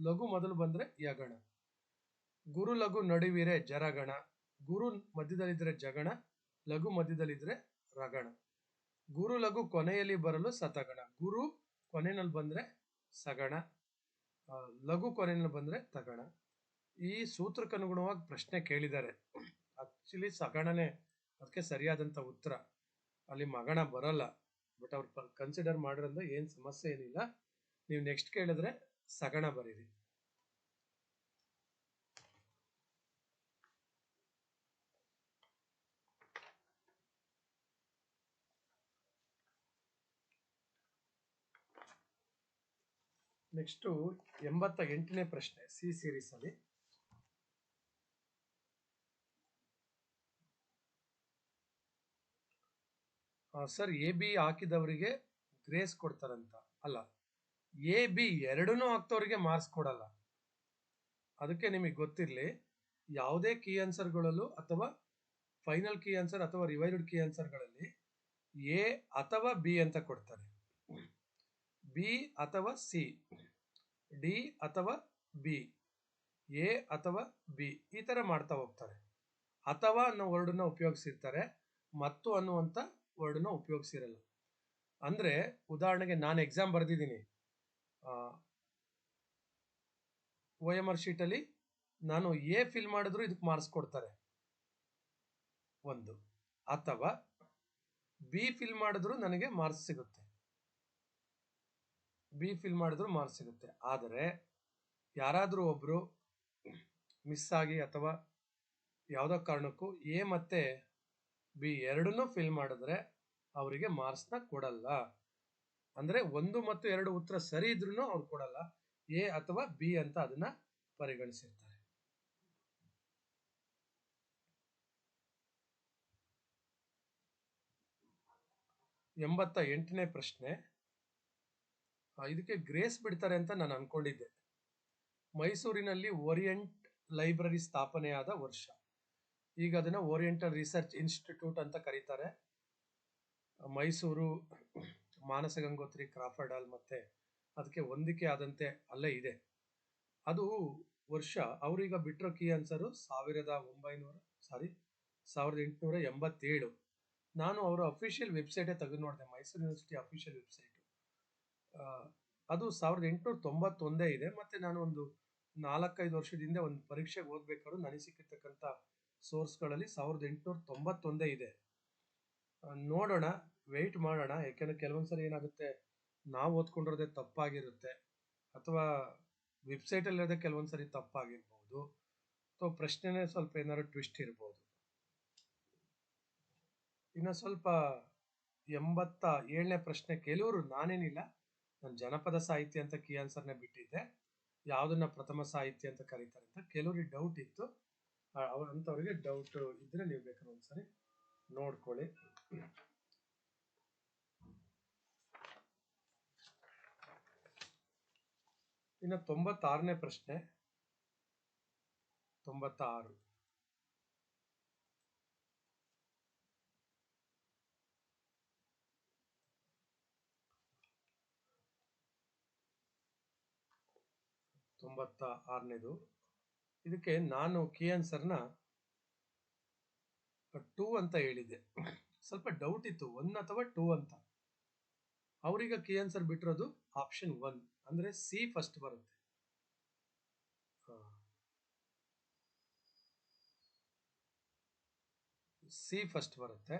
ಲಘು ಮೊದಲು ಬಂದ್ರೆ ಯಗಣ. ಗುರು ಲಘು ನಡುವಿರೆ ಜರಗಣ. ಗುರು ಮಧ್ಯದಲ್ಲಿದ್ದರೆ ಜಗಣ, ಲಘು ಮಧ್ಯದಲ್ಲಿದ್ದರೆ ರಗಣ. ಗುರು ಲಘು ಕೊನೆಯಲ್ಲಿ ಬರಲು ಸತಗಣ. ಗುರು ಕೊನೆಯಲ್ಲಿ ಬಂದ್ರೆ ಸಗಣ. ಲಘು ಕೊನೆಯಲ್ಲಿ ಬಂದ್ರೆ ತಗಣ. ಈ ಸೂತ್ರಕ್ಕನುಗುಣವಾಗಿ ಪ್ರಶ್ನೆ ಕೇಳಿದ್ದಾರೆ. ಆ್ಯಕ್ಚುಲಿ ಸಗಣನೇ, ಅದಕ್ಕೆ ಸರಿಯಾದಂತ ಉತ್ತರ. ಅಲ್ಲಿ ಮಗಣ ಬರಲ್ಲ. ಬಟ್ ಅವ್ರು ಕನ್ಸಿಡರ್ ಮಾಡಿರೋದ್ರಿಂದ ಏನು ಸಮಸ್ಯೆ ಏನಿಲ್ಲ. ನೀವು ನೆಕ್ಸ್ಟ್ ಕೇಳಿದ್ರೆ ಸಗಣ ಬರೀರಿ. ನೆಕ್ಸ್ಟು ಎಂಬತ್ತ ಎಂಟನೇ ಪ್ರಶ್ನೆ ಸಿ ಸೀರೀಸ್ ಅಲ್ಲಿ ಸರ್, ಎ ಬಿ ಹಾಕಿದವರಿಗೆ ಗ್ರೇಸ್ ಕೊಡ್ತಾರಂತ. ಅಲ್ಲ, ಎ ಬಿ ಎರಡನ್ನೂ ಹಾಕ್ತವ್ರಿಗೆ ಮಾರ್ಕ್ಸ್ ಕೊಡಲ್ಲ. ಅದಕ್ಕೆ ನಿಮಗೆ ಗೊತ್ತಿರಲಿ, ಯಾವುದೇ ಕೀ ಆನ್ಸರ್ಗಳಲ್ಲೂ ಅಥವಾ ಫೈನಲ್ ಕೀ ಆನ್ಸರ್ ಅಥವಾ ರಿವೈಸ್ಡ್ ಕೀ ಆನ್ಸರ್ಗಳಲ್ಲಿ ಎ ಅಥವಾ ಬಿ ಅಂತ ಕೊಡ್ತಾರೆ. ಬಿ ಅಥವಾ ಸಿ. ಡಿ ಅಥವಾ ಬಿ, ಎ ಅಥವಾ ಬಿ, ಈ ಥರ ಮಾಡ್ತಾ ಹೋಗ್ತಾರೆ. ಅಥವಾ ಅನ್ನೋ ವರ್ಡನ್ನ ಉಪಯೋಗಿಸಿರ್ತಾರೆ, ಮತ್ತು ಅನ್ನುವಂಥ ವರ್ಡನ್ನ ಉಪಯೋಗಿಸಿರಲ್ಲ. ಅಂದ್ರೆ, ಉದಾಹರಣೆಗೆ ನಾನು ಎಕ್ಸಾಮ್ ಬರೆದಿದ್ದೀನಿ. ಒ ಎಂ ಆರ್ ಶೀಟಲ್ಲಿ ನಾನು ಎ ಫಿಲ್ ಮಾಡಿದ್ರು ಇದಕ್ಕೆ ಮಾರ್ಕ್ಸ್ ಕೊಡ್ತಾರೆ. ಒಂದು. ಅಥವಾ ಬಿ ಫಿಲ್ ಮಾಡಿದ್ರು ನನಗೆ ಮಾರ್ಕ್ಸ್ ಸಿಗುತ್ತೆ. ಬಿ ಫಿಲ್ ಮಾಡಿದ್ರು ಮಾರ್ಕ್ಸ್ ಸಿಗುತ್ತೆ. ಆದರೆ, ಯಾರಾದರೂ ಒಬ್ಬರು ಮಿಸ್ ಆಗಿ ಅಥವಾ ಯಾವುದೋ ಕಾರಣಕ್ಕೂ ಎ ಮತ್ತೆ ಬಿ ಎರಡನ್ನೂ ಫಿಲ್ ಮಾಡಿದ್ರೆ ಅವರಿಗೆ ಮಾರ್ಕ್ಸ್ನ ಕೊಡಲ್ಲ. ಅಂದರೆ ಒಂದು ಮತ್ತು ಎರಡು ಉತ್ತರ ಸರಿ ಇದ್ರೂ ಅವ್ರು ಕೊಡಲ್ಲ. ಎ ಅಥವಾ ಬಿ ಅಂತ ಅದನ್ನ ಪರಿಗಣಿಸಿರ್ತಾರೆ. ಎಂಬತ್ತ ಎಂಟನೇ ಪ್ರಶ್ನೆ. ಇದಕ್ಕೆ ಗ್ರೇಸ್ ಬಿಡ್ತಾರೆ ಅಂತ ನಾನು ಅನ್ಕೊಂಡಿದ್ದೆ. ಮೈಸೂರಿನಲ್ಲಿ ಓರಿಯೆಂಟ್ ಲೈಬ್ರರಿ ಸ್ಥಾಪನೆಯಾದ ವರ್ಷ. ಈಗ ಅದನ್ನ ಓರಿಯೆಂಟಲ್ ರಿಸರ್ಚ್ ಇನ್ಸ್ಟಿಟ್ಯೂಟ್ ಅಂತ ಕರೀತಾರೆ. ಮೈಸೂರು ಮಾನಸ ಗಂಗೋತ್ರಿ ಕ್ರಾಫರ್ಡ್ ಹಾಲ್ ಮತ್ತೆ ಅದಕ್ಕೆ ಹೊಂದಿಕೆ ಆದಂತೆ ಅಲ್ಲೇ ಇದೆ. ಅದು ವರ್ಷ, ಅವರೀಗ ಬಿಟ್ಟಿರೋ ಕೀ ಆನ್ಸರು ಸಾವಿರದ ಒಂಬೈನೂರ, ಸಾರಿ, ಸಾವಿರದ ಎಂಟುನೂರ ಎಂಬತ್ತೇಳು. ನಾನು ಅವರ ಅಫಿಷಿಯಲ್ ವೆಬ್ಸೈಟೇ ತೆಗೆದು ನೋಡಿದೆ, ಮೈಸೂರು ಯೂನಿವರ್ಸಿಟಿ ಅಫಿಷಿಯಲ್ ವೆಬ್ಸೈಟು ಅದು ಸಾವಿರದ ಎಂಟುನೂರ ತೊಂಬತ್ತೊಂದೇ ಇದೆ. ಮತ್ತೆ ನಾನು ಒಂದು ನಾಲ್ಕೈದು ವರ್ಷದ ಹಿಂದೆ ಒಂದು ಪರೀಕ್ಷೆಗೆ ಓದಬೇಕಾದ್ರೂ ನನಗೆ ಸಿಕ್ಕಿರ್ತಕ್ಕಂಥ ಸೋರ್ಸ್ಗಳಲ್ಲಿ ಸಾವಿರದ ಎಂಟುನೂರ ತೊಂಬತ್ತೊಂದೇ ಇದೆ. ನೋಡೋಣ ವೆಯ್ಟ್ ಮಾಡೋಣ. ಯಾಕೆಂದ್ರೆ ಕೆಲವೊಂದ್ಸರಿ ಏನಾಗುತ್ತೆ, ನಾವು ಓದ್ಕೊಂಡಿರೋದೇ ತಪ್ಪಾಗಿರುತ್ತೆ. ಅಥವಾ ವೆಬ್ಸೈಟಲ್ಲಿರೋದೇ ಕೆಲವೊಂದ್ಸರಿ ತಪ್ಪಾಗಿರ್ಬೋದು. ಅಥವಾ ಪ್ರಶ್ನೆನೇ ಸ್ವಲ್ಪ ಏನಾದ್ರು ಟ್ವಿಸ್ಟ್ ಇರ್ಬೋದು. ಇನ್ನು ಸ್ವಲ್ಪ ಎಂಬತ್ತ ಏಳನೇ ಪ್ರಶ್ನೆ ಕೆಲವರು ನಾನೇನಿಲ್ಲ. ನಾನು ಜನಪದ ಸಾಹಿತ್ಯ ಅಂತ ಕೀ ಆನ್ಸರ್ನ ಬಿಟ್ಟಿದ್ದೆ. ಯಾವುದನ್ನ ಪ್ರಥಮ ಸಾಹಿತ್ಯ ಅಂತ ಕರೀತಾರೆ ಅಂತ ಕೆಲವ್ರಿಗೆ ಡೌಟ್ ಇತ್ತು. ಅಂತವ್ರಿಗೆ ಡೌಟ್ ಇದ್ರೆ ನೀವು ಬೇಕಾದ್ರೆ ಒಂದ್ಸರಿ ನೋಡ್ಕೊಳ್ಳಿ. ಇನ್ನು ತೊಂಬತ್ತಾರನೇ ಪ್ರಶ್ನೆ. ತೊಂಬತ್ತಾರು. ತೊಂಬತ್ತ ಆರನೇದು ಇದಕ್ಕೆ ನಾನು ಕೀ ಆನ್ಸರ್ನ ಟೂ ಅಂತ ಹೇಳಿದ್ದೆ. ಸ್ವಲ್ಪ ಡೌಟ್ ಇತ್ತು ಒನ್ ಅಥವಾ ಟೂ ಅಂತ. ಅವರೀಗ ಕೀ ಆನ್ಸರ್ ಬಿಟ್ಟಿರೋದು ಆಪ್ಷನ್ ಒನ್ ಅಂದ್ರೆ ಸಿ ಫಸ್ಟ್ ಬರುತ್ತೆ. ಸಿ ಫಸ್ಟ್ ಬರುತ್ತೆ.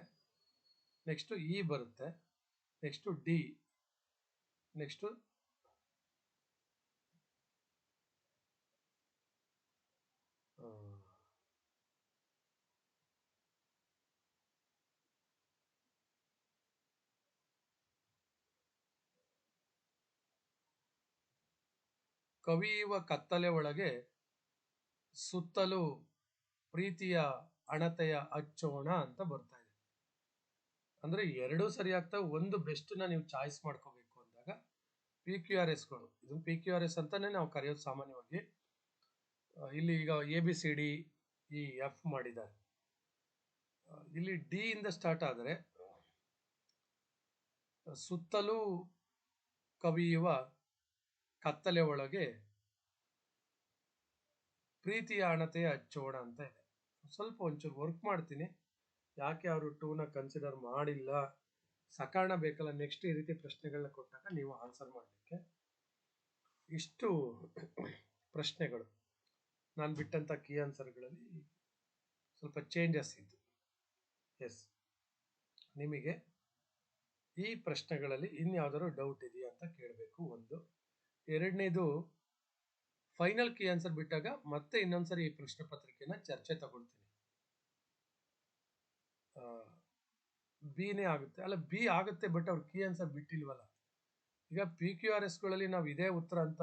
ನೆಕ್ಸ್ಟ್ ಇ ಬರುತ್ತೆ. ನೆಕ್ಸ್ಟ್ ಡಿ ನೆಕ್ಸ್ಟ್ ಕವಿಯುವ ಕತ್ತಲೆ ಒಳಗೆ ಸುತ್ತಲೂ ಪ್ರೀತಿಯ ಅಣತೆಯ ಅಚ್ಚೋಣ ಅಂತ ಬರ್ತಾ ಇದೆ. ಅಂದ್ರೆ ಎರಡೂ ಸರಿ ಆಗ್ತವೆ ಒಂದು ಬೆಸ್ಟ್ನ ನೀವು ಚಾಯ್ಸ್ ಮಾಡ್ಕೋಬೇಕು ಅಂದಾಗ ಪಿ ಕ್ಯೂ ಆರ್ ಎಸ್ಗಳು ಇದನ್ನ ಪಿ ಕ್ಯೂ ಆರ್ ಎಸ್ ಅಂತಾನೆ ನಾವು ಕರೆಯೋದು ಸಾಮಾನ್ಯವಾಗಿ. ಇಲ್ಲಿ ಈಗ A B C D E F ಮಾಡಿದ್ದಾರೆ. ಇಲ್ಲಿ ಡಿ ಇಂದ ಸ್ಟಾರ್ಟ್ ಆದರೆ ಸುತ್ತಲೂ ಕವಿಯುವ ಕತ್ತಲೆ ಒಳಗೆ ಪ್ರೀತಿಯ ಹಣತೆ ಹಚ್ಚೋಣ ಅಂತ ಇದೆ. ಸ್ವಲ್ಪ ಒಂಚೂರು ವರ್ಕ್ ಮಾಡ್ತೀನಿ. ಯಾಕೆ ಅವರು ಟೂನ ಕನ್ಸಿಡರ್ ಮಾಡಿಲ್ಲ? ಸಕಾರಣ ಬೇಕಲ್ಲ ನೆಕ್ಸ್ಟ್ ಈ ರೀತಿ ಪ್ರಶ್ನೆಗಳನ್ನ ಕೊಟ್ಟಾಗ ನೀವು ಆನ್ಸರ್ ಮಾಡಲಿಕ್ಕೆ. ಇಷ್ಟು ಪ್ರಶ್ನೆಗಳು. ನಾನು ಬಿಟ್ಟಂತ ಕೀ ಆನ್ಸರ್ಗಳಲ್ಲಿ ಸ್ವಲ್ಪ ಚೇಂಜಸ್ ಇದ್ದು. ಎಸ್ ನಿಮಗೆ ಈ ಪ್ರಶ್ನೆಗಳಲ್ಲಿ ಇನ್ಯಾವುದಾದ್ರು ಡೌಟ್ ಇದೆಯಾ ಅಂತ ಕೇಳಬೇಕು ಒಂದು. ಎರಡನೇದು ಫೈನಲ್ ಕೀ ಆನ್ಸರ್ ಬಿಟ್ಟಾಗ ಮತ್ತೆ ಇನ್ನೊಂದ್ಸರಿ ಈ ಪ್ರಶ್ನೆ ಪತ್ರಿಕೆನ ಚರ್ಚೆ ತಗೊಳ್ತೀನಿ. ಬಿನೇ ಆಗುತ್ತೆ. ಅಲ್ಲ ಬಿ ಆಗುತ್ತೆ ಬಟ್ ಅವ್ರು ಕೀ ಆನ್ಸರ್ ಬಿಟ್ಟಿಲ್ವಲ್ಲ. ಈಗ ಪಿ ಕ್ಯೂ ಆರ್ ಎಸ್ಗಳಲ್ಲಿ ನಾವು ಇದೇ ಉತ್ತರ ಅಂತ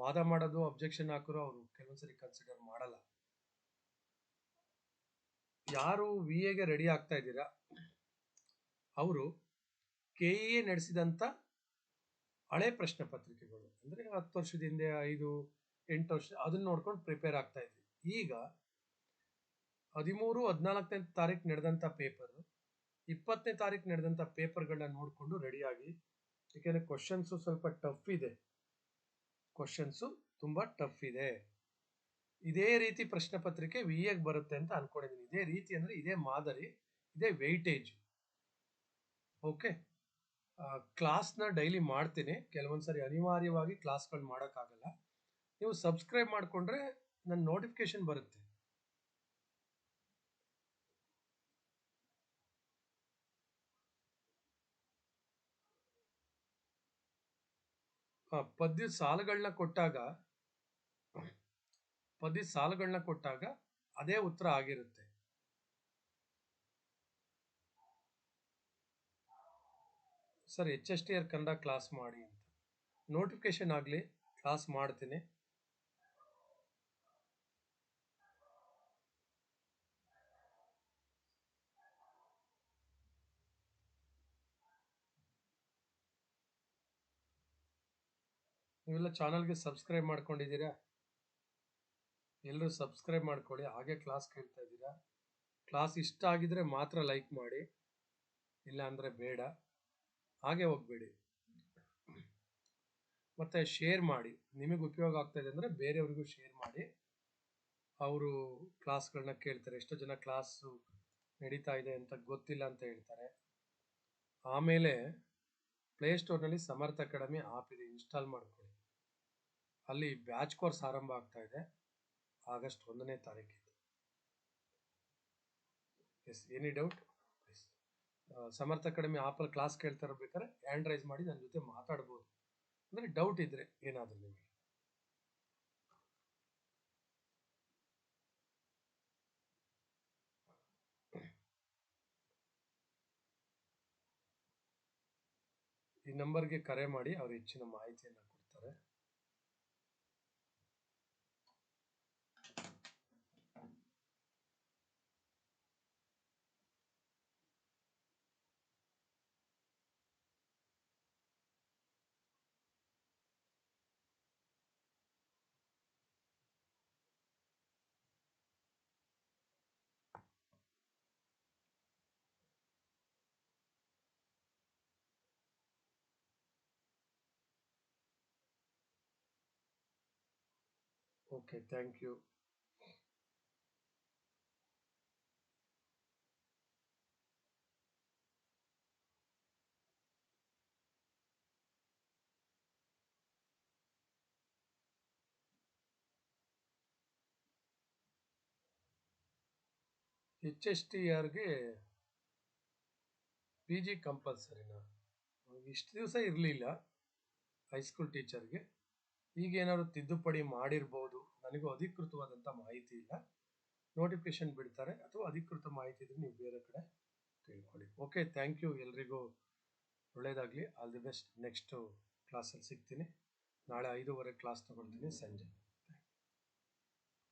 ವಾದ ಮಾಡೋದು ಅಬ್ಜೆಕ್ಷನ್ ಹಾಕೋರು ಅವರು ಕೆಲವೊಂದ್ಸರಿ ಕನ್ಸಿಡರ್ ಮಾಡಲ್ಲ. ಯಾರು ವಿ ಎಗೆ ರೆಡಿ ಆಗ್ತಾ ಇದ್ದೀರಾ? ಅವರು ಕೆ ಎ ನಡೆಸಿದಂಥ ಹಳೆ ಪ್ರಶ್ನೆ ಪತ್ರಿಕೆಗಳು. ಅಂದ್ರೆ ಹತ್ತು ವರ್ಷದ ಹಿಂದೆ, ಐದು, ಎಂಟು ವರ್ಷ, ಅದನ್ನ ನೋಡ್ಕೊಂಡು ಪ್ರಿಪೇರ್ ಆಗ್ತಾ ಇದ್ವಿ. ಈಗ ಹದಿಮೂರು, ಹದಿನಾಲ್ಕನೇ ತಾರೀಕು ನಡೆದಂಥ ಪೇಪರ್ ಇಪ್ಪತ್ತನೇ ತಾರೀಕು ನಡೆದಂಥ ಪೇಪರ್ಗಳನ್ನ ನೋಡಿಕೊಂಡು ರೆಡಿಯಾಗಿ ಏಕೆಂದರೆ ಕ್ವಶನ್ಸು ಸ್ವಲ್ಪ ಟಫ್ ಇದೆ. ಕ್ವಶನ್ಸು ತುಂಬಾ ಟಫ್ ಇದೆ. ಇದೇ ರೀತಿ ಪ್ರಶ್ನೆ ಪತ್ರಿಕೆ ವಿ ಎಗ್ ಬರುತ್ತೆ ಅಂತ ಅನ್ಕೊಂಡಿದ್ದೀನಿ ಇದೇ ರೀತಿ ಅಂದ್ರೆ ಇದೇ ಮಾದರಿ, ಇದೇ ವೆಯ್ಟೇಜ್ ಓಕೆ ಕ್ಲಾಸ್ನ ಡೈಲಿ ಮಾಡ್ತೀನಿ. ಕೆಲವೊಂದ್ಸರಿ ಅನಿವಾರ್ಯವಾಗಿ ಕ್ಲಾಸ್ಗಳು ಮಾಡೋಕ್ಕಾಗಲ್ಲ. ನೀವು ಸಬ್ಸ್ಕ್ರೈಬ್ ಮಾಡಿಕೊಂಡ್ರೆ ನನ್ನ ನೋಟಿಫಿಕೇಶನ್ ಬರುತ್ತೆ. ಆ, ಪದ್ಯದ ಸಾಲುಗಳನ್ನ ಕೊಟ್ಟಾಗ ಪದ್ಯ ಸಾಲುಗಳನ್ನ ಕೊಟ್ಟಾಗ ಅದೇ ಉತ್ತರ ಆಗಿರುತ್ತೆ. Sir H S T R Kannada class ಮಾಡಿ ಅಂತ. ನೋಟಿಫಿಕೇಶನ್ ಆಗಲಿ ಕ್ಲಾಸ್ ಮಾಡ್ತೀನಿ. ನೀವೆಲ್ಲ ಚಾನಲ್ಗೆ ಸಬ್ಸ್ಕ್ರೈಬ್ ಮಾಡ್ಕೊಂಡಿದ್ದೀರಾ? ಎಲ್ಲರೂ ಸಬ್ಸ್ಕ್ರೈಬ್ ಮಾಡ್ಕೊಳ್ಳಿ, ಹಾಗೆ ಕ್ಲಾಸ್ ಕೇಳ್ತಾ ಇದ್ದೀರಾ? ಕ್ಲಾಸ್ ಇಷ್ಟ ಆಗಿದ್ರೆ ಮಾತ್ರ ಲೈಕ್ ಮಾಡಿ ಇಲ್ಲ ಅಂದರೆ ಬೇಡ. ಹಾಗೆ ಹೋಗಬೇಡಿ. ಮತ್ತು ಶೇರ್ ಮಾಡಿ. ನಿಮಗೆ ಉಪಯೋಗ ಆಗ್ತಾಯಿದೆ ಅಂದರೆ ಬೇರೆಯವ್ರಿಗೂ ಶೇರ್ ಮಾಡಿ. ಅವರು ಕ್ಲಾಸ್ಗಳನ್ನ ಕೇಳ್ತಾರೆ. ಎಷ್ಟೋ ಜನ ಕ್ಲಾಸು ನಡೀತಾ ಇದೆ ಅಂತ ಗೊತ್ತಿಲ್ಲ ಅಂತ ಹೇಳ್ತಾರೆ. ಆಮೇಲೆ ಪ್ಲೇಸ್ಟೋರ್ನಲ್ಲಿ ಸಮರ್ಥ ಅಕಾಡೆಮಿ ಆಪ್ ಇದೆ. ಇನ್ಸ್ಟಾಲ್ ಮಾಡ್ಕೊಳ್ಳಿ. ಅಲ್ಲಿ ಬ್ಯಾಚ್ ಕೋರ್ಸ್ ಆರಂಭ ಆಗ್ತಾ ಇದೆ. ಆಗಸ್ಟ್ ಒಂದನೇ ತಾರೀಕಿಗೆ yes any doubt Samarth academy apple class ಕೇಳ್ತಾ ಇರ್ಬೇಕಾದ್ರೆ ಹ್ಯಾಂಡ್ ರೈಸ್ ಮಾಡಿ ನನ್ನ ಜೊತೆ ಮಾತಾಡ್ಬೋದು. ಅಂದರೆ ಡೌಟ್ ಇದ್ರೆ ಏನಾದರೂ ನಿಮಗೆ. ಈ ನಂಬರ್ಗೆ ಕರೆ ಮಾಡಿ ಅವ್ರು ಹೆಚ್ಚಿನ ಮಾಹಿತಿಯನ್ನು ಕೊಡ್ತಾರೆ. Okay thank you H S T ಆರ್ಗೆ P G ಕಂಪಲ್ಸರಿನಾ ಇಷ್ಟು ದಿವಸ ಇರಲಿಲ್ಲ ಹೈಸ್ಕೂಲ್ ಟೀಚರ್ಗೆ ಈಗ ಏನಾದ್ರು ತಿದ್ದುಪಡಿ ಮಾಡಿರ್ಬೋದು. ನನಗೂ ಅಧಿಕೃತವಾದಂಥ ಮಾಹಿತಿ ಇಲ್ಲ. ನೋಟಿಫಿಕೇಶನ್ ಬಿಡ್ತಾರೆ ಅಥವಾ ಅಧಿಕೃತ ಮಾಹಿತಿ ಇದ್ರೆ ನೀವು ಬೇರೆ ಕಡೆ ತಿಳ್ಕೊಳ್ಳಿ. ಓಕೆ ಥ್ಯಾಂಕ್ ಯು ಎಲ್ರಿಗೂ ಒಳ್ಳೆಯದಾಗಲಿ ಆಲ್ ದಿ ಬೆಸ್ಟ್ ನೆಕ್ಸ್ಟು ಕ್ಲಾಸಲ್ಲಿ ಸಿಗ್ತೀನಿ. ನಾಳೆ ಐದೂವರೆ ಕ್ಲಾಸ್ ತಗೊಳ್ತೀನಿ ಸಂಜೆ.